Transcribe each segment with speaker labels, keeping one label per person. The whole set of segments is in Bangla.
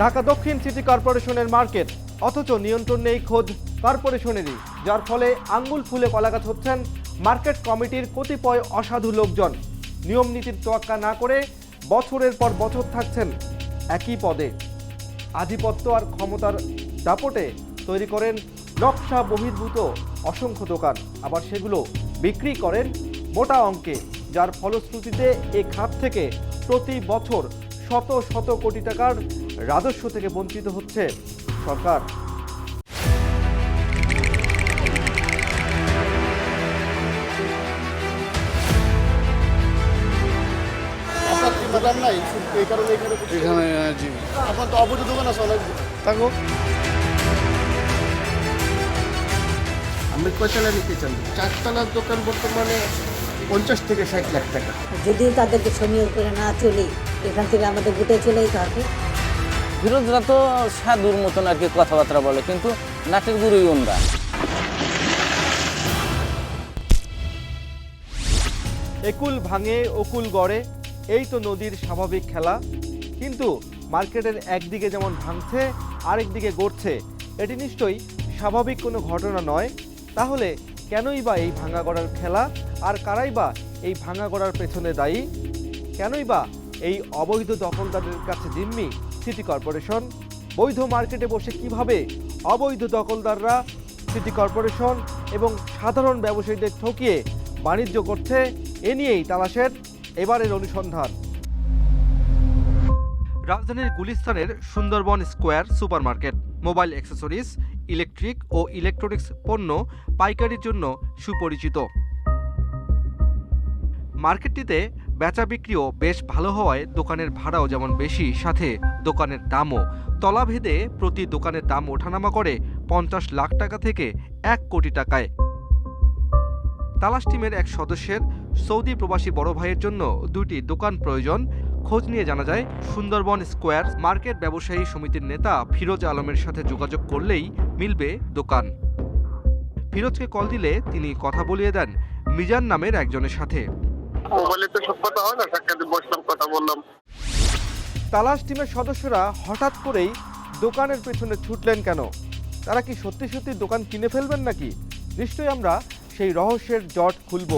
Speaker 1: ঢাকা দক্ষিণ সিটি কর্পোরেশনের মার্কেট। অথচ নিয়ন্ত্রণ নেই খোদ কর্পোরেশনেরই, যার ফলে আঙ্গুল ফুলে কলাগাছ হচ্ছেন মার্কেট কমিটির কতিপয় অসাধু লোকজন। নিয়ম নীতির তোয়াক্কা না করে বছরের পর বছর থাকছেন একই পদে। আধিপত্য আর ক্ষমতার দাপটে তৈরি করেন নকশা বহির্ভূত অসংখ্য দোকান। আবার সেগুলো বিক্রি করেন মোটা অঙ্কে, যার ফলশ্রুতিতে এ খাত থেকে প্রতি বছর শত শত কোটি টাকার রাজস্ব থেকে বঞ্চিত হচ্ছে সরকার।
Speaker 2: দোকান নাই? এই কারণে এখানে বসে-
Speaker 3: এখানে আহ, জি।
Speaker 2: আপনার তো অবৈধ দোকান আছে অনেক।
Speaker 3: থাকো
Speaker 2: আমি কয়তলা নিতে চান চারতলার দোকান বর্তমানে পঞ্চাশ থেকে ষাট লাখ টাকা।
Speaker 4: যদি তাদেরকে সমীহ করে না চলি এখান থেকে আমাদের গুটে চলেই হবে
Speaker 5: বিরোধীরা তো সাধুর মতন আর কি কথাবার্তা বলে, কিন্তু নাটের গুরুই ওনরা
Speaker 1: একুল ভাঙে, অকুল গড়ে, এই তো নদীর স্বাভাবিক খেলা। কিন্তু মার্কেটের একদিকে যেমন ভাঙছে, আরেকদিকে গড়ছে, এটি নিশ্চয়ই স্বাভাবিক কোনো ঘটনা নয়। তাহলে কেনই বা এই ভাঙা গড়ার খেলা, আর কারাই বা এই ভাঙা গড়ার পেছনে দায়ী? কেনই বা এই অবৈধ দখলদারদের কাছে জিম্মি? সিটি কর্পোরেশন বৈধ মার্কেটে বসে কীভাবে অবৈধ দখলদাররা সিটি কর্পোরেশন এবং সাধারণ ব্যবসায়ীদের ঠকিয়ে বাণিজ্য করছে, এ নিয়েই তালাশের এবারের অনুসন্ধান। রাজধানীর গুলিস্তানের Sundarban Square Supermarket, mobile accessories, electric ও ইলেকট্রনিক্স পণ্য পাইকারির জন্য সুপরিচিত। মার্কেটটিতে বেচা বিক্রিও বেশ ভালো হওয়ায় দোকানের ভাড়াও যেমন বেশি, সাথে দোকানের দামও। তলাভেদে প্রতি দোকানের দাম ওঠানামা করে পঞ্চাশ লাখ টাকা থেকে এক কোটি টাকায়। তালাশ টিমের এক সদস্যের সৌদি প্রবাসী বড় ভাইয়ের জন্য দুটি দোকান প্রয়োজন। খোঁজ নিয়ে জানা যায়, সুন্দরবন স্কোয়ার মার্কেট ব্যবসায়ী সমিতির নেতা ফিরোজ আলমের সাথে যোগাযোগ করলেই মিলবে দোকান। ফিরোজকে কল দিলে তিনি কথা বলিয়ে দেন, মিজান নামের একজনের সাথে।
Speaker 2: মোবাইলে তো সব কথা হয় না বসলাম, কথা বললাম।
Speaker 1: তালাশ টিমের সদস্যরা হঠাৎ করেই দোকানের পেছনে ছুটলেন কেন? তারা কি সত্যি সত্যি দোকান কিনে ফেলবেন নাকি? নিশ্চয়ই আমরা সেই রহস্যের জট খুলব।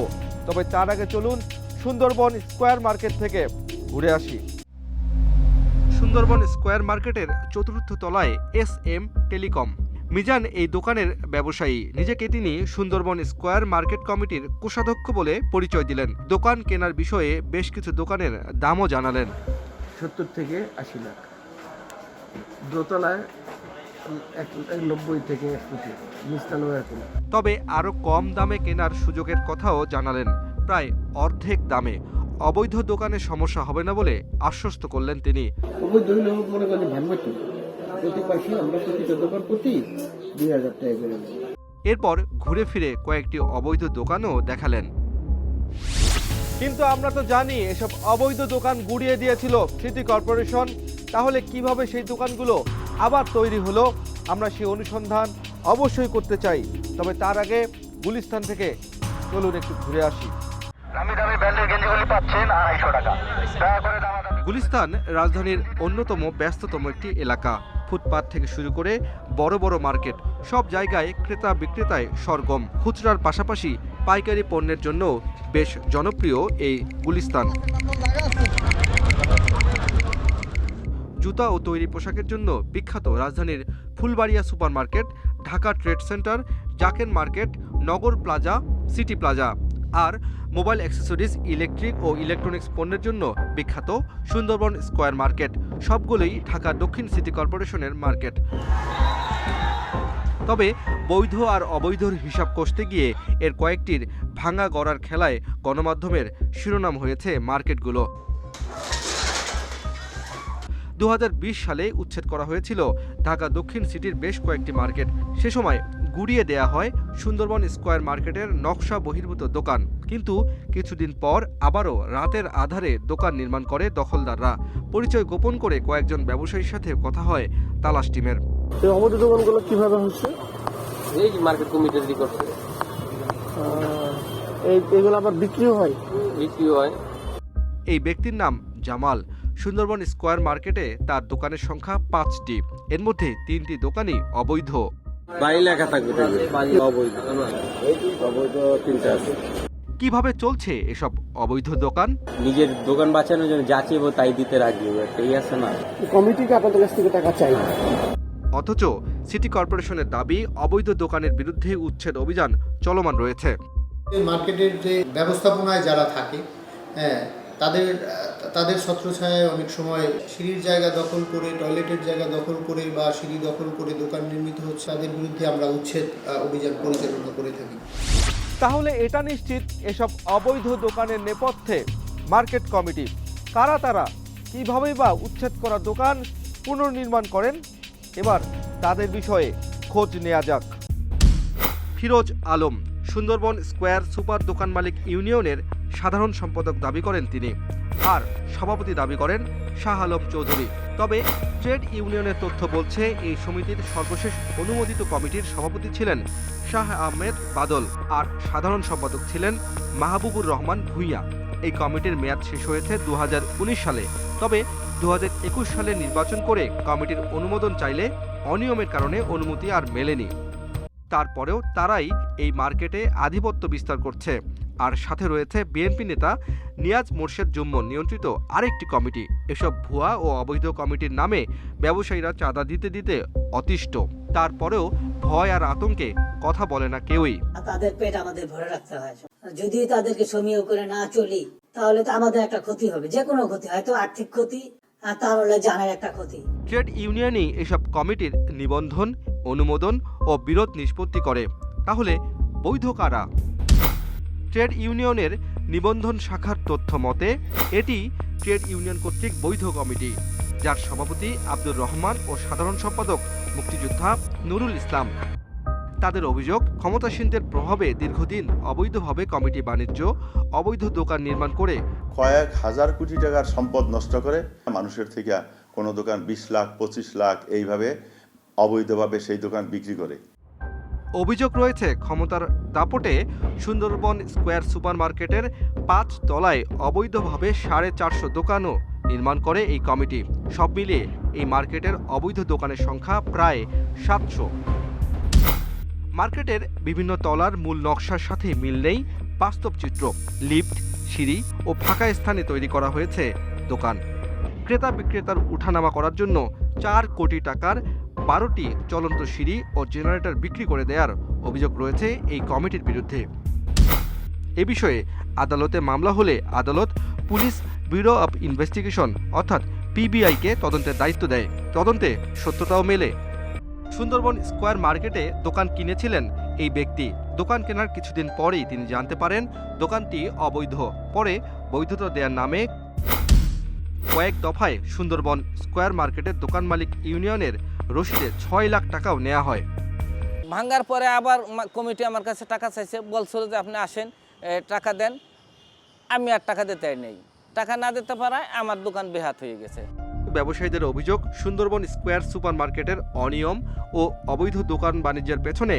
Speaker 1: তবে তার আগে চলুন সুন্দরবন স্কোয়ার মার্কেট থেকে ঘুরে আসি। সুন্দরবন স্কোয়ার মার্কেটের চতুর্থ তলায় এস এম টেলিকম। মিজান এই দোকানের ব্যবসায়ী। নিজেকে তিনি সুন্দরবন স্কোয়ার মার্কেট কমিটির কোষাধ্যক্ষ বলে পরিচয় দিলেন। দোকান কেনার বিষয়ে বেশ কিছু দোকানের দামও জানালেন।
Speaker 6: সত্তর থেকে আশি লাখ। দোতলায় থেকে
Speaker 1: তবে আরও কম দামে কেনার সুযোগের কথাও জানালেন। প্রায় অর্ধেক দামে। অবৈধ দোকানে সমস্যা হবে না বলে আশ্বস্ত করলেন তিনি।
Speaker 6: ধরুন মনে করেন প্রতি পাশে আমরা প্রতিটা দোকান প্রতি দুই হাজার টাকা করে
Speaker 1: এরপর ঘুরে ফিরে কয়েকটি অবৈধ দোকানও দেখালেন। কিন্তু আমরা তো জানি এসব অবৈধ দোকান গুড়িয়ে দিয়েছিল সিটি কর্পোরেশন। তাহলে কীভাবে সেই দোকানগুলো আবার তৈরি হলো? আমরা সেই অনুসন্ধান অবশ্যই করতে চাই। তবে তার আগে গুলিস্তান থেকে চলুন একটু ঘুরে আসি। গুলিস্তান রাজধানীর অন্যতম ব্যস্ততম একটি এলাকা। ফুটপাত থেকে শুরু করে বড় বড় মার্কেট, সব জায়গায় ক্রেতা বিক্রেতায় সরগম। খুচরার পাশাপাশি পাইকারি পণ্যের জন্য বেশ জনপ্রিয় এই গুলিস্তান। জুতা ও তৈরি পোশাকের জন্য বিখ্যাত রাজধানীর Fulbaria Supermarket, Dhaka Trade Centre, Zaker Market, Nagar Plaza, City Plaza. আর মোবাইল অ্যাক্সেসরিজ, ইলেকট্রিক ও ইলেকট্রনিক্স পণ্যের জন্য বিখ্যাত সুন্দরবন স্কোয়ার মার্কেট, সবগুলোই ঢাকা দক্ষিণ সিটি কর্পোরেশনের মার্কেট। তবে বৈধ আর অবৈধর হিসাব কষতে গিয়ে এর কয়েকটির ভাঙা গড়ার খেলায় গণমাধ্যমের শিরোনাম হয়েছে মার্কেটগুলো। দু হাজার বিশ সালে উচ্ছেদ করা হয়েছিল ঢাকা দক্ষিণ সিটির বেশ কয়েকটি মার্কেট। সে সময় গুড়িয়ে দেয়া হয় সুন্দরবন স্কোয়ার মার্কেটের নকশা বহির্ভূত দোকান। কিন্তু কিছুদিন পর আবারও রাতের আধারে দোকান নির্মাণ করে দখলদাররা। পরিচয় গোপন করে কয়েকজন ব্যবসায়ীর সাথে কথা হয় তালাশ টিমের।
Speaker 6: এই অবৈধ দোকানগুলো কীভাবে হচ্ছে?
Speaker 5: এই মার্কেট কমিটি যদি করছে
Speaker 6: এগুলো আবার বিক্রিও হয়?
Speaker 5: বিক্রি হয়।
Speaker 1: এই ব্যক্তির নাম জামাল। সুন্দরবন স্কোয়ার মার্কেটে তার দোকানের সংখ্যা পাঁচটি। এর মধ্যে তিনটি দোকানই অবৈধ।
Speaker 3: বাড়ি লেখা থাকবে অবৈধ। অবৈধ তিনটা আছে।
Speaker 1: কীভাবে চলছে এসব অবৈধ দোকান?
Speaker 3: নিজের দোকান বাঁচানোর জন্য যা চাইব তাই দিতে রাজি হবে। এই আছে না?
Speaker 2: কমিটিকে আপনাদের কাছ থেকে টাকা চাই।
Speaker 1: অথচ সিটি কর্পোরেশনের দাবি অবৈধ দোকানের বিরুদ্ধে উচ্ছেদ অভিযান চলমান রয়েছে।
Speaker 7: এই মার্কেটের যে ব্যবস্থাপনায় যারা থাকে হ্যাঁ তাদের তাদের ছত্রছায়ায় অনেক সময় সিঁড়ির জায়গা দখল করে, টয়লেটের জায়গা দখল করে বা সিঁড়ি দখল করে দোকান নির্মিত হচ্ছে, তাদের বিরুদ্ধে আমরা উচ্ছেদ অভিযান পরিচালনা করে থাকি।
Speaker 1: তাহলে এটা নিশ্চিত এসব অবৈধ দোকানের নেপথ্যে মার্কেট কমিটি। কারা তারা? কীভাবে বা উচ্ছেদ করা দোকান পুনর্নির্মাণ করেন? এবার তাদের বিষয়ে খোঁজ নেওয়া যাক। ফিরোজ আলম, সুন্দরবন স্কোয়ার সুপার দোকান মালিক ইউনিয়নের সাধারণ সম্পাদক দাবি করেন তিনি। আর সভাপতি দাবি করেন শাহ আলম চৌধুরী। তবে ট্রেড ইউনিয়নের তথ্য বলছে, এই সমিতির সর্বশেষ অনুমোদিত কমিটির সভাপতি ছিলেন শাহ আহমেদ বাদল আর সাধারণ সম্পাদক ছিলেন মাহবুবুর রহমান ভূঁইয়া। এই কমিটির মেয়াদ শেষ হয়েছে দু হাজার উনিশ সালে। তবে দু হাজার একুশ সালে নির্বাচন করে কমিটির অনুমোদন চাইলে অনিয়মের কারণে অনুমতি আর মেলেনি। তারপরেও তারাই এই মার্কেটে আধিপত্য বিস্তার করছে। আর সাথে রয়েছে বিএনপি নেতা নিয়াজ মোর্শেদ জুম্মন, নিয়ন্ত্রিত আরেকটি কমিটি। এসব ভুয়া ও অবৈধ কমিটির নামে ব্যবসায়ীরা চাঁদা দিতে দিতে অতিষ্ঠ। তারপরেও ভয় আর আতঙ্কে কথা বলে না কেউই।
Speaker 4: তাদের পেট আমাদের ভরে রাখতে হয়। যদি তাদেরকে সমীহ করে না চলি, তাহলে তো আমাদের একটা ক্ষতি হবে। যে কোনো ক্ষতি, হয়তো আর্থিক ক্ষতি তাহলে জানার একটা ক্ষতি।
Speaker 1: ট্রেড ইউনিয়নই এসব কমিটির নিবন্ধন, অনুমোদন ও বিরোধ নিষ্পত্তি করে। তাহলে বৈধ কারা? ট্রেড ইউনিয়নের নিবন্ধন শাখার তথ্য মতে, এটি ট্রেড ইউনিয়ন কর্তৃক বৈধ কমিটি, যার সভাপতি আব্দুর রহমান ও সাধারণ সম্পাদক মুক্তিযোদ্ধা নুরুল ইসলাম। তাদের অভিযোগ ক্ষমতাসীনদের প্রভাবে দীর্ঘদিন অবৈধভাবে কমিটি বাণিজ্য অবৈধ দোকান নির্মাণ করে
Speaker 8: কয়েক হাজার কোটি টাকার সম্পদ নষ্ট করে মানুষের থেকে কোনো দোকান বিশ লাখ পঁচিশ লাখ এইভাবে অবৈধভাবে সেই দোকান বিক্রি করে।
Speaker 1: অভিযোগ রয়েছে ক্ষমতার দাপটে সুন্দরবন স্কোয়ার সুপারমার্কেটের পাঁচ তলায় অবৈধভাবে সাড়ে চারশো দোকানও নির্মাণ করে এই কমিটি। সব মিলিয়ে এই মার্কেটের অবৈধ দোকানের সংখ্যা প্রায় সাতশো। মার্কেটের বিভিন্ন তলার মূল নকশার সাথে মিল নেই বাস্তব চিত্র। লিফট, সিঁড়ি ও ফাঁকা স্থানে তৈরি করা হয়েছে দোকান। ক্রেতা বিক্রেতার উঠানামা করার জন্য চার কোটি টাকার বারোটি চলন্ত সিঁড়ি ও জেনারেটর বিক্রি করে দেওয়ার অভিযোগ রয়েছে এই কমিটির বিরুদ্ধে। এ বিষয়ে আদালতে মামলা হলে আদালত, পুলিশ, ব্যুরো অব ইনভেস্টিগেশন অর্থাৎ পিবিআইকে তদন্তের দায়িত্ব দেয়। তদন্তে সত্যতাও মেলে সুন্দরবন স্কোয়ার মার্কেটে দোকান কিনেছিলেন এই ব্যক্তি। দোকান কেনার কিছুদিন পরেই তিনি জানতে পারেন দোকানটি অবৈধ। পরে বৈধতা দেওয়ার নামে কয়েক দফায় সুন্দরবন স্কোয়ার মার্কেটের দোকান মালিক ইউনিয়নের রসিদে ছয় লাখ টাকাও নেওয়া হয়।
Speaker 5: ভাঙ্গার পরে আবার কমিটি আমার কাছে টাকা চাইছে, বলছিল যে আপনি আসেন টাকা দেন। আমি আর টাকা দিতে নেই। টাকা না দিতে পারায় আমার দোকান বেহাত হয়ে গেছে।
Speaker 1: ব্যবসায়ীদের অভিযোগ সুন্দরবন স্কোয়ার সুপারমার্কেটের অনিয়ম ও অবৈধ দোকান বাণিজ্যের পেছনে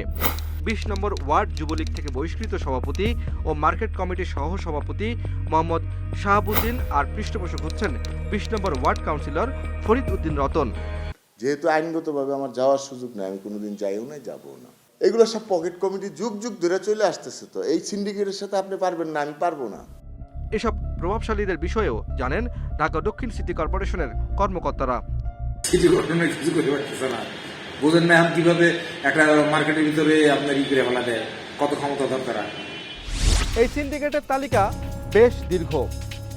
Speaker 1: বিশ নম্বর ওয়ার্ড যুবলীগ থেকে বহিষ্কৃত সভাপতি ও মার্কেট কমিটির সহ সভাপতি মোহাম্মদ শাহাবুদ্দিন আর পৃষ্ঠপোষক হচ্ছেন বিশ নম্বর ওয়ার্ড কাউন্সিলর ফরিদ উদ্দিন রতন।
Speaker 9: যেহেতু আইনগতভাবে আমার যাওয়ার সুযোগ নেই আমি কোনোদিন যাইও না যাব না। এগুলো সব পকেট কমিটি যুগ যুগ ধরে চলে আসতেছে তো এই সিন্ডিকেটের সাথে আপনি পারবেন না আমি পারব না।
Speaker 1: এসব প্রভাবশালীদের বিষয়েও জানেন ঢাকা দক্ষিণ সিটি কর্পোরেশনের কর্মকর্তারা।
Speaker 10: কিছু ঘটনা কিছু করতে পারতেছে না। বুঝেন না কীভাবে একটা মার্কেটের ভিতরে আপনার ই করে ফেলা দেয় কত ক্ষমতা দরকার।
Speaker 1: এই সিন্ডিকেটের তালিকা বেশ দীর্ঘ।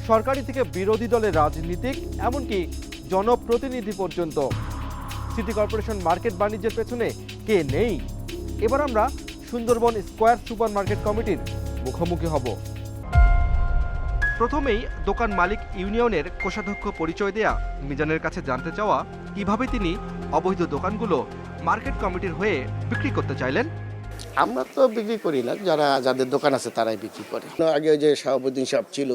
Speaker 1: সরকারি থেকে বিরোধী দলের রাজনীতিক এমনকি জনপ্রতিনিধি পর্যন্ত। সিটি কর্পোরেশন মার্কেট বাণিজ্যের পেছনে কে নেই? এবার আমরা সুন্দরবন স্কোয়ার সুপার মার্কেট কমিটির মুখোমুখি হব। প্রথমেই দোকান মালিক ইউনিয়নের কোষাধ্যক্ষ পরিচয় দেয়া মিজানের কাছে জানতে চাওয়া কীভাবে তিনি অবৈধ দোকানগুলো মার্কেট কমিটির হয়ে বিক্রি করতে চাইলেন।
Speaker 2: আমরা তো বিক্রি করি না যারা যাদের দোকান আছে তারাই বিক্রি করে। আগে যে শাহাবুদ্দিন সাহেব ছিল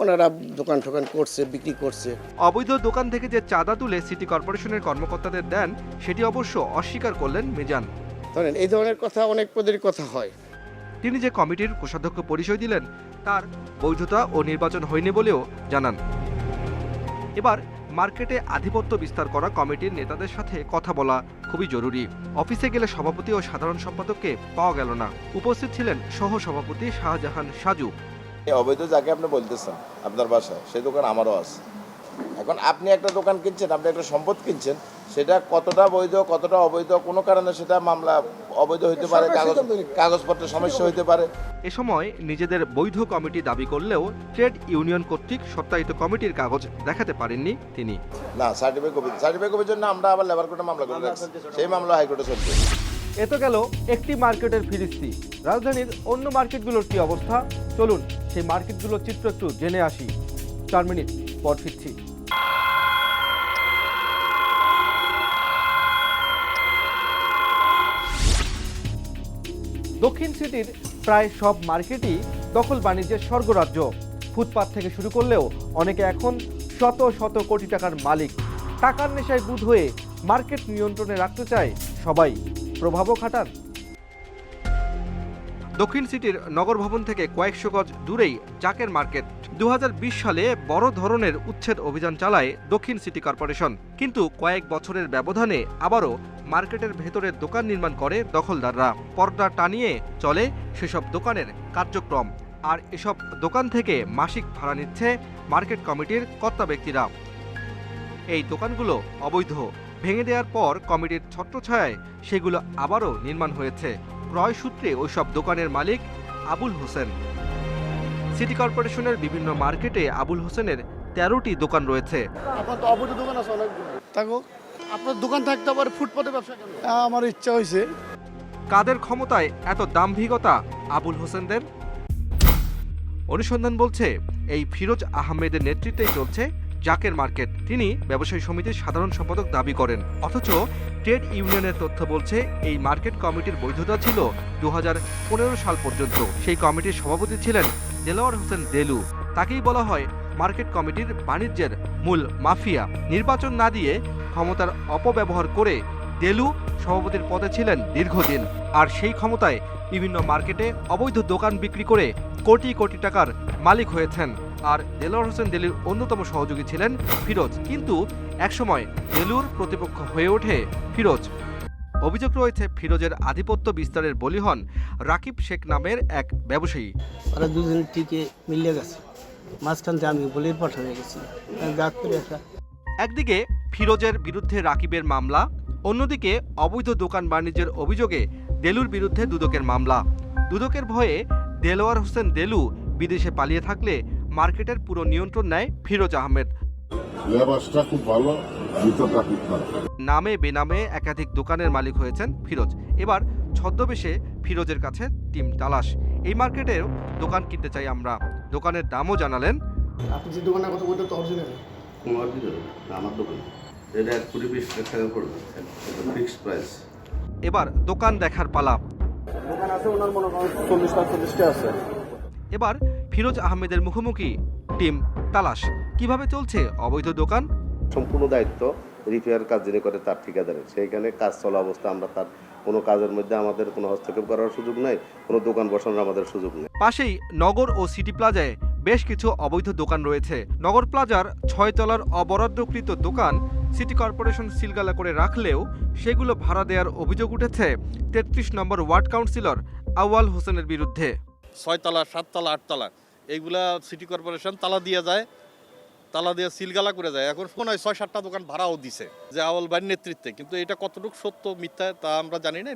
Speaker 2: ওনারা দোকান টোকান করছে বিক্রি করছে।
Speaker 1: অবৈধ দোকান থেকে যে চাঁদা তুলে সিটি কর্পোরেশনের কর্মকর্তাদের দেন সেটি অবশ্য অস্বীকার করলেন মিজান।
Speaker 2: ধরেন এই ধরনের কথা অনেক পদের কথা হয়।
Speaker 1: তিনি যে কমিটির কোষাধ্যক্ষ পরিচয় দিলেন তার বৈধতা ও নির্বাচন হয়নি বলেও জানান। এবার মার্কেটে আধিপত্য বিস্তার করা কমিটির নেতাদের সাথে কথা বলা খুবই জরুরি। অফিসে গেলে সভাপতি ও সাধারণ সম্পাদককে পাওয়া গেল না। উপস্থিত ছিলেন সহ সভাপতি শাহজাহান সাজু।
Speaker 9: অবৈধ যাকে আপনি বলতেছেন, আপনার বাসায়, সেই দোকান আমারও আছে। এখন আপনি একটা দোকান কিনছেন, আপনি একটা সম্পদ কিনছেন সেটা কতটা বৈধ কতটা অবৈধ কোনো কারণে সেটা মামলা অবৈধ হইতে পারে কাগজ কাগজপত্রের সমস্যা হইতে পারে।
Speaker 1: এ সময় নিজেদের বৈধ কমিটি দাবি করলেও ট্রেড ইউনিয়ন কর্তৃক সত্যায়িত কমিটির কাগজ দেখাতে পারেননি তিনি।
Speaker 9: না সার্টিফিকেট কপি সার্টিফিকেট কপির জন্য আমরা আবার লেবার কোর্টে মামলা করে রাখছি। সেই মামলা হাইকোর্টে চলছে।
Speaker 1: এ তো গেল একটি মার্কেটের ফিরিস্তি। রাজধানীর অন্য মার্কেটগুলোর কি অবস্থা? চলুন সেই মার্কেটগুলোর চিত্র একটু জেনে আসি। চার মিনিট পর ফিরছি। দক্ষিণ সিটির প্রায় সব মার্কেটই দখল বাণিজ্যের স্বর্গরাজ্য। ফুটপাত থেকে শুরু করলেও অনেকে এখন শত শত কোটি টাকার মালিক। টাকার নেশায় বুধ হয়ে মার্কেট নিয়ন্ত্রণে রাখতে চায় সবাই। প্রভাবও খাটান। দক্ষিণ সিটির নগর ভবন থেকে কয়েকশো গজ দূরেই জাকের মার্কেট। দু হাজার বিশ সালে বড় ধরনের উচ্ছেদ অভিযান চালায় দক্ষিণ সিটি কর্পোরেশন। কিন্তু কয়েক বছরের ব্যবধানে আবারও মার্কেটের ভেতরে দোকান নির্মাণ করে দখলদাররা। পর্দা টানিয়ে চলে সেসব দোকানের কার্যক্রম। আর এসব দোকান থেকে মাসিক ভাড়া নিচ্ছে মার্কেট কমিটির কর্তা ব্যক্তিরা। এই দোকানগুলো অবৈধ। ভেঙে দেওয়ার পর কমিটির ছত্রছায়ায় সেগুলো আবারও নির্মাণ হয়েছে। ক্রয় সূত্রে ওইসব দোকানের মালিক আবুল হোসেন। সিটি কর্পোরেশনের বিভিন্ন মার্কেটে আবুল হোসেনের তেরোটি দোকান রয়েছে।
Speaker 2: আপনার অবৈধ দোকান আছে অনেক থাকো আপনার দোকান থাকতে ফুটপাতে ব্যবসা আমার ইচ্ছা হয়েছে
Speaker 1: কাদের ক্ষমতায় এত দাম্ভিকতা আবুল হোসেনদের? অনুসন্ধান বলছে এই ফিরোজ আহমেদের নেতৃত্বেই চলছে জাকের মার্কেট। তিনি ব্যবসায়ী সমিতির সাধারণ সম্পাদক দাবি করেন। অথচ ট্রেড ইউনিয়নের তথ্য বলছে এই মার্কেট কমিটির বৈধতা ছিল দু হাজার পনেরো সাল পর্যন্ত। সেই কমিটির সভাপতি ছিলেন দেলোয়ার হোসেন দেলু। তাকেই বলা হয় মার্কেট কমিটির বাণিজ্যের মূল মাফিয়া। নির্বাচন না দিয়ে ক্ষমতার অপব্যবহার করে দেলু সভাপতির পদে ছিলেন দীর্ঘদিন। আর সেই ক্ষমতায় বিভিন্ন মার্কেটে অবৈধ দোকান বিক্রি করে কোটি কোটি টাকার মালিক হয়েছেন। আর দেলোয়ার হোসেন দেলুর অন্যতম সহযোগী ছিলেন ফিরোজ। কিন্তু একসময় দেলুর প্রতিপক্ষ হয়ে ওঠে ফিরোজ। অভিযোগ রয়েছে ফিরোজের আধিপত্য বিস্তারের বলি হন রাকিব শেখ নামের এক ব্যবসায়ী।
Speaker 2: ওরা দুজন টিকে মিলে গেছে। মাঝখান থেকে আমি বলির পাঠা হয়ে গেছি।
Speaker 1: একদিকে ফিরোজের বিরুদ্ধে রাকিবের মামলা অন্যদিকে অবৈধ দোকান বাণিজ্যের অভিযোগে দেলুর বিরুদ্ধে দুদকের মামলা। দুদকের ভয়ে দেলোয়ার হোসেন দেলু বিদেশে পালিয়ে থাকলে মার্কেটের পুরো নিয়ন্ত্রণ নেয় ফিরোজ আহমেদ।
Speaker 9: লেবাসটা খুব ভালো।
Speaker 1: নামে বেনামে একাধিক দোকানের মালিক হয়েছেন ফিরোজ। এবার ছদ্মবেশে ফিরোজের কাছে টিম তালাশ। এই মার্কেটেও দোকান কিনতে চাই আমরা। দোকানের দামও জানালেন।
Speaker 2: আপনি যে দোকানের কথা বলতে তো অরিজিনাল
Speaker 3: আমার দোকান। এটা এক কোটি বিশ লাখ টাকা পড়বে। ফিক্সড প্রাইস
Speaker 1: এবার দোকান দেখার পালা।
Speaker 3: দোকান আছে ওনার মনে করেন চল্লিশ আছে।
Speaker 1: এবার ফিরোজ আহমেদের মুখোমুখি টিম তালাশ। কীভাবে চলছে অবৈধ দোকান?
Speaker 3: সম্পূর্ণ দায়িত্ব রিপেয়ার কাজ যিনি করে তার ঠিকাদারের। সেইখানে কাজ চলা অবস্থা আমরা তার কোনো কাজের মধ্যে আমাদের কোনো হস্তক্ষেপ করার সুযোগ নাই কোনো দোকান বসানোর আমাদের সুযোগ নেই।
Speaker 1: পাশেই নগর ও সিটি প্লাজায় বেশ কিছু অবৈধ দোকান রয়েছে। নগর প্লাজার ছয়তলার অবরাদ্দকৃত দোকান সিটি কর্পোরেশন সিলগালা করে রাখলেও সেগুলো ভাড়া দেওয়ার অভিযোগ উঠেছে তেত্রিশ নম্বর ওয়ার্ড কাউন্সিলর আওয়াল হোসেনের বিরুদ্ধে।
Speaker 11: ছয়তলা সাততলা আটতলা এইগুলা সিটি কর্পোরেশন তালা দিয়ে যায় তালা দিয়ে সিলগালা করে যায়। এখন মনে হয় ছয় সাতটা দোকান ভাড়াও দিছে যে আওয়াল বাড়ির নেতৃত্বে। কিন্তু এটা কতটুকু সত্য মিথ্যা তা আমরা জানি না।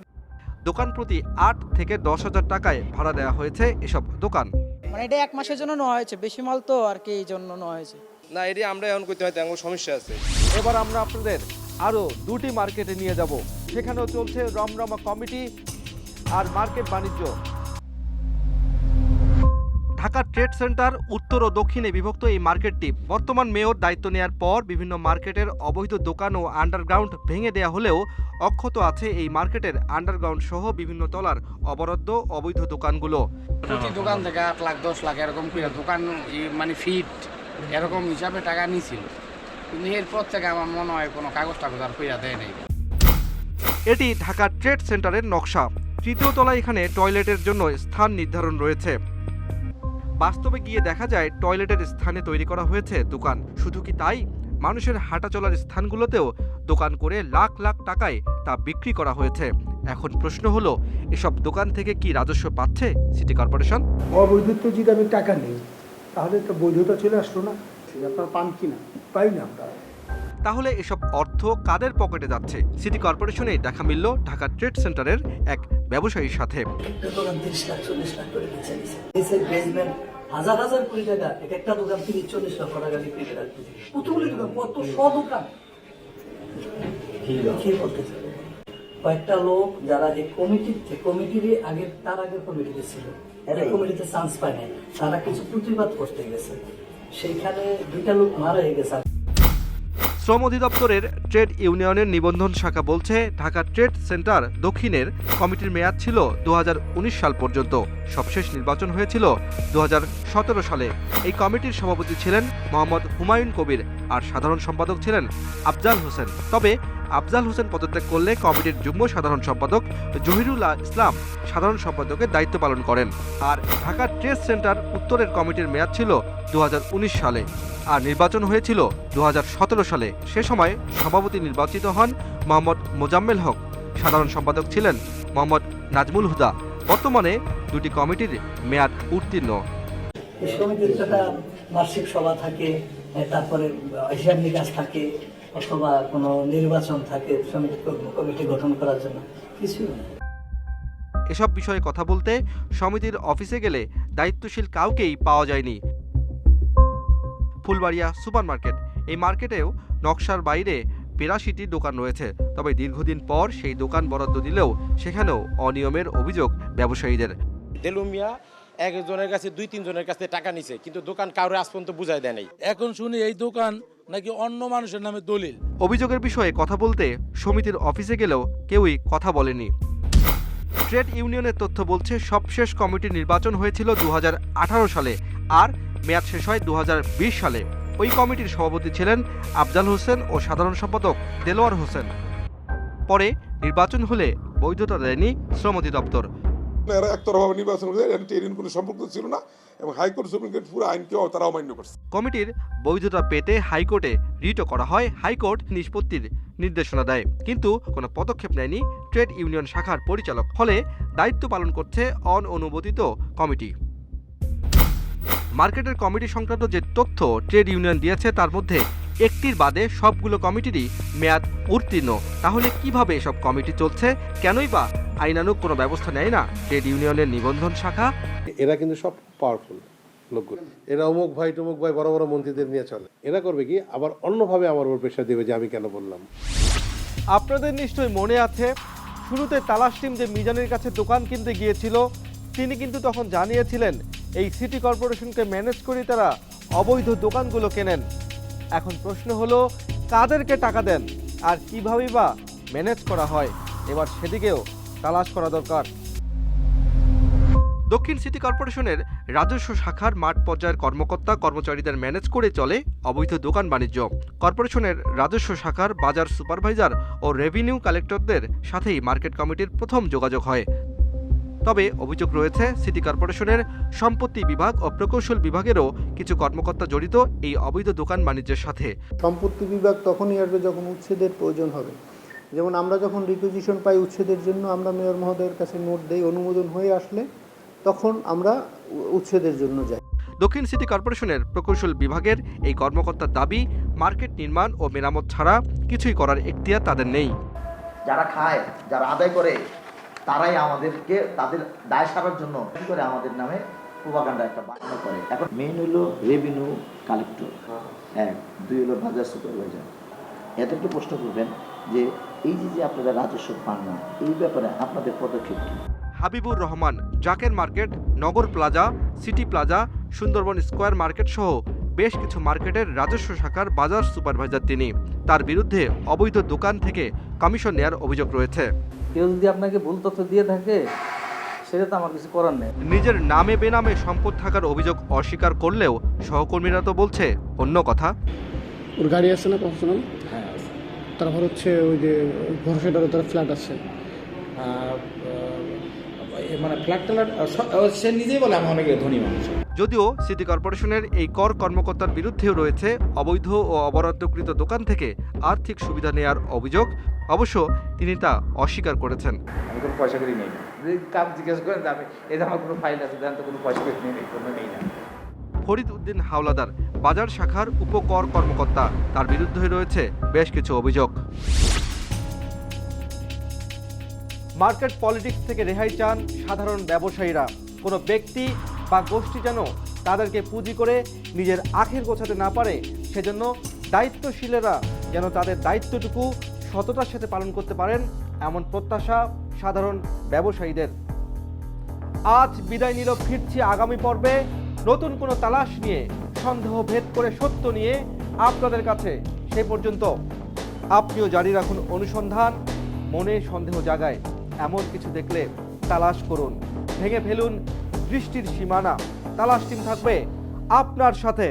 Speaker 1: দোকান প্রতি আট থেকে দশ হাজার টাকায় ভাড়া দেওয়া হয়েছে এসব দোকান।
Speaker 12: মানে এটা এক মাসের জন্য নেওয়া হয়েছে বেশি মাল তো আর কি এই জন্য নেওয়া হয়েছে।
Speaker 11: না এটি আমরা এখন করতে হয় তেমন সমস্যা আছে।
Speaker 1: এবার আমরা আপনাদের আরও দুটি মার্কেটে নিয়ে যাব। সেখানেও চলছে রমরমা কমিটি আর মার্কেট বাণিজ্য। ঢাকা ট্রেড সেন্টার উত্তর ও দক্ষিণে বিভক্ত এই মার্কেটটি বর্তমান মেয়র দায়িত্ব নেয়ার পর বিভিন্ন মার্কেটের অবৈধ দোকান ও আন্ডারগ্রাউন্ড ভেঙে দেয়া হলেও অক্ষত আছে এই মার্কেটের আন্ডারগ্রাউন্ড সহ বিভিন্ন তলার অবরুদ্ধ অবৈধ দোকানগুলো।
Speaker 12: প্রতি দোকান থেকে আট লাখ দশ লাখ এরকম দোকান মানে ফিট এরকম হিসাবে টাকা নিছিল। কিন্তু এরপর থেকে আমার মনে হয় কোনো কাগজ টাগজ আর কইরা দেয় নাই।
Speaker 1: এটি ঢাকা ট্রেড সেন্টারের নকশা। তৃতীয় তলায় এখানে টয়লেটের জন্য স্থান নির্ধারণ রয়েছে। বাস্তবে গিয়ে দেখা যায় টয়লেটের স্থানে তৈরি করা হয়েছে দোকান। শুধু কি তাই? মানুষের হাঁটা চলার স্থানগুলোতেও দোকান করে লাখ লাখ টাকায় তা বিক্রি করা হয়েছে। এখন প্রশ্ন হলো এসব দোকান থেকে কি রাজস্ব পাচ্ছে সিটি কর্পোরেশন?
Speaker 6: অবৈধত্ব যদি আমি টাকা নেই তাহলে তো বৈধতা চলে আসলো না।
Speaker 7: আপনার পান কিনা
Speaker 6: পাই না আমরা।
Speaker 1: তাহলে এসব অর্থ কাদের পকেটে যাচ্ছে? সিটি কর্পোরেশনে দেখা মিলল ঢাকা ট্রেড সেন্টারের এক ব্যবসায়ীর সাথে।
Speaker 4: হাজার হাজার কোটি টাকা এক একটা দোকান তিরিশ চল্লিশ লক্ষ টাকা বিক্রি করে রাখতেছে। কতগুলি দোকান? কত শ দোকান? কয়েকটা লোক যারা এই কমিটির কমিটির আগে তার আগে কমিটিতে ছিল। এরা কমিটিতে চান্স পায় নাই। তারা কিছু প্রতিবাদ করতে গেছে। সেইখানে দুইটা লোক মারা হয়ে গেছে।
Speaker 1: শ্রম অধিদপ্তরের ট্রেড ইউনিয়নের নিবন্ধন শাখা বলছে, ঢাকা ট্রেড সেন্টার দক্ষিণের কমিটির মেয়াদ ছিল দু হাজার উনিশ সাল পর্যন্ত। সবশেষ নির্বাচন হয়েছিল দু হাজার সতেরো সালে। এই কমিটির সভাপতি ছিলেন মোহাম্মদ হুমায়ুন কবির আর সাধারণ সম্পাদক ছিলেন আফজাল হোসেন। তবে আফজাল হোসেন পদত্যাগ করলে কমিটির যুগ্ম সাধারণ সম্পাদক জহিরুল ইসলাম সাধারণ সম্পাদকের দায়িত্ব পালন করেন। আর ঢাকা ট্রেড সেন্টার উত্তরের কমিটির মেয়াদ ছিল দুহাজার উনিশ সালে আর নির্বাচন হয়েছিল দুহাজার সতেরো সালে। সে সময় সভাপতি নির্বাচিত হন মোহাম্মদ মোজাম্মেল হক। সাধারণ সম্পাদক ছিলেন মোহাম্মদ নাজমুল হুদা। বর্তমানে দুটি কমিটির মেয়াদ উত্তীর্ণ।
Speaker 4: বার্ষিক সভা থাকে, তারপরে হিসাব নিকাশ থাকে অথবা কোনো নির্বাচন থাকে সমিতি কমিটি গঠন করার জন্য কিছু
Speaker 1: এসব বিষয়ে কথা বলতে সমিতির অফিসে গেলে দায়িত্বশীল কাউকেই পাওয়া যায়নি। ফুলবাড়িয়া সুপার মার্কেট এই মার্কেটেও নকশার বাইরে বিরাশিটি দোকান রয়েছে। তবে দীর্ঘদিন পর সেই দোকান বরাদ্দ দিলেও সেখানেও অনিয়মের অভিযোগ ব্যবসায়ীদের।
Speaker 13: দেলুমিয়া একজনের কাছে দুই তিনজনের কাছে টাকা নিছে কিন্তু দোকান কাউরে আজ পর্যন্ত বুঝাই দেয় নাই।
Speaker 14: এখন শুনি এই দোকান নাকি অন্য মানুষের নামে দলিল?
Speaker 1: অভিযোগের বিষয়ে কথা বলতে সমিতির অফিসে গেলেও কেউই কথা বলেনি। ট্রেড ইউনিয়নের তথ্য বলছে, সবশেষ কমিটির নির্বাচন হয়েছিল দু হাজার আঠারো সালে আর মেয়াদ শেষ হয় দু হাজার বিশ সালে। ওই কমিটির সভাপতি ছিলেন আফজাল হোসেন ও সাধারণ সম্পাদক দেলোয়ার হোসেন। পরে নির্বাচন হলে বৈধতা দেয়নি শ্রম অধিদপ্তর
Speaker 15: এরা একতরফাভাবে নির্বাচন করেছে এর কোনো সম্পর্ক ছিল না এবং হাইকোর্ট, সুপ্রিম কোর্ট পুরো আইনকেও তারা অমান্য করছে।
Speaker 1: কমিটির বৈধতা পেতে হাইকোর্টে রিটও করা হয়, হাইকোর্ট নিষ্পত্তির নির্দেশনা দেয়। কিন্তু কোনো পদক্ষেপ নেয়নি ট্রেড ইউনিয়ন শাখার পরিচালক, ফলে দায়িত্ব পালন করছে অননুমোদিত কমিটি। মার্কেটের কমিটি সংক্রান্ত যে তথ্য ট্রেড ইউনিয়ন দিয়েছে, তার মধ্যে একটির বাদে সবগুলো কমিটিরই মেয়াদ উত্তীর্ণ। তাহলে কীভাবে এসব কমিটি চলছে? কেনই বা আইনানুক কোনো ব্যবস্থা নেয় না ট্রেড ইউনিয়নের নিবন্ধন শাখা?
Speaker 16: এরা কিন্তু সব পাওয়ারফুল লোকগুলো। এরা অমুক ভাই টমুক ভাই বড় বড় মন্ত্রীদের নিয়ে চলে। এরা করবে কি? আবার অন্যভাবে আমার উপর প্রেশার দেবে যে আমি কেন বললাম।
Speaker 1: আপনাদের নিশ্চয়ই মনে আছে শুরুতে তালাশ টিম যে মিজানের কাছে দোকান কিনতে গিয়েছিল তিনি কিন্তু তখন জানিয়েছিলেন এই সিটি কর্পোরেশনকে ম্যানেজ করে তারা অবৈধ দোকানগুলো কেনেন। এখন প্রশ্ন হলো, কাদেরকে টাকা দেন আর কিভাবেই বা ম্যানেজ করা হয়? এবার সেদিকেও তালাশ করা দরকার। দক্ষিণ সিটি কর্পোরেশনের রাজস্ব শাখার মাঠ পর্যায়ের কর্মকর্তা কর্মচারীদের ম্যানেজ করে চলে অবৈধ দোকান বাণিজ্য। কর্পোরেশনের রাজস্ব শাখার বাজার সুপারভাইজার ও রেভিনিউ কালেক্টরদের সাথেই মার্কেট কমিটির প্রথম যোগাযোগ হয়। তবে অভিযোগ রয়েছে সিটি কর্পোরেশনের সম্পত্তি বিভাগ ও প্রকৌশল বিভাগেরও কিছু কর্মকর্তা জড়িত এই অবৈধ দোকান বাণিজ্যের সাথে।
Speaker 7: সম্পত্তি বিভাগ তখনই আসবে যখন উচ্ছেদের প্রয়োজন হবে। যেমন আমরা যখন রিকুইজিশন পাই উচ্ছেদের জন্য আমরা মেয়র মহোদয়ের কাছে নোট দেই অনুমোদন হয়ে আসলে তখন আমরা উচ্ছেদের জন্য যাই।
Speaker 1: দক্ষিণ সিটি কর্পোরেশনের প্রকৌশল বিভাগের এই কর্মকর্তার দাবি মার্কেট নির্মাণ ও মেরামত ছাড়া কিছুই করার এখতিয়ার তাদের নেই।
Speaker 17: যারা খায় যারা আদায় করে তারাই আমাদেরকে তাদের দায় সারার জন্য কি করে আমাদের নামে প্রভাকাণ্ডা একটা বানানো করে। এখন মেইন হলো রেভিনিউ কালেক্টর এক দুই হলো বাজার সুপারভাইজার এদেরকে প্রশ্ন করবেন যে, এই যে যে আপনারা রাজস্ব পান না, এই ব্যাপারে আপনাদের পদক্ষেপ কী?
Speaker 1: Habibur Rahman, Zaker Market, Nagar Plaza, City Plaza, Sundarban Square Market সহ বেশ কিছু মার্কেটের রাজস্ব শাখার বাজার সুপারভাইজার তিনি। তার বিরুদ্ধে অবৈধ দোকান থেকে কমিশন নেয়ার অভিযোগ রয়েছে।
Speaker 18: কেউ যদি আপনাকে ভুল তথ্য দিয়ে থাকে সেটা তো আমার কিছু করার নেই।
Speaker 1: নিজের নামে বেনামে সম্পদ থাকার অভিযোগ অস্বীকার করলেও সহকর্মীরা তো বলছে অন্য কথা।
Speaker 6: ওর গাড়ি আছে না পার্সোনাল তারপর হচ্ছে ওই যে ভরসাটার তার ফ্ল্যাট আছে।
Speaker 14: মানে ফ্ল্যাট সে নিজেই বলে আমি অনেক ধনী মানুষ।
Speaker 1: যদিও সিটি কর্পোরেশনের এই কর কর্মকর্তার বিরুদ্ধেও রয়েছে অবৈধ ও অবরাদ্দকৃত দোকান থেকে আর্থিক সুবিধা নেয়ার অভিযোগ। অবশ্য তিনি তা অস্বীকার করেছেন।
Speaker 12: আমি কোনো পয়সা করি নেই। কাম জিজ্ঞেস করেন আমি আমার কোনো ফাইল আছে দেন তো কোনো পয়সা করি নেই কোনো নেই না।
Speaker 1: ফরিদ উদ্দিন হাওলাদার বাজার শাখার উপকর কর্মকর্তা তার বিরুদ্ধে রয়েছে বেশ কিছু অভিযোগ। মার্কেট পলিটিক্স থেকে রেহাই চান সাধারণ ব্যবসায়ীরা। কোনো ব্যক্তি বা গোষ্ঠী যেন তাদেরকে পুঁজি করে নিজের আখের গোছাতে না পারে, সেজন্য দায়িত্বশীলেরা যেন তাদের দায়িত্বটুকু সততার সাথে পালন করতে পারেন, এমন প্রত্যাশা সাধারণ ব্যবসায়ীদের। আজ বিদায় নিল, ফিরছি আগামী পর্বে নতুন কোনো তালাশ নিয়ে, সন্দেহ ভেদ করে সত্য নিয়ে আপনাদের কাছে সে পর্যন্ত। আপনিও জারি রাখুন অনুসন্ধান, মনে সন্দেহ জাগায়, এমন কিছু দেখলে তালাশ করুন। ভেঙে ফেলুন দৃষ্টির সীমানা। তালাশ টিম থাকবে আপনার সাথে।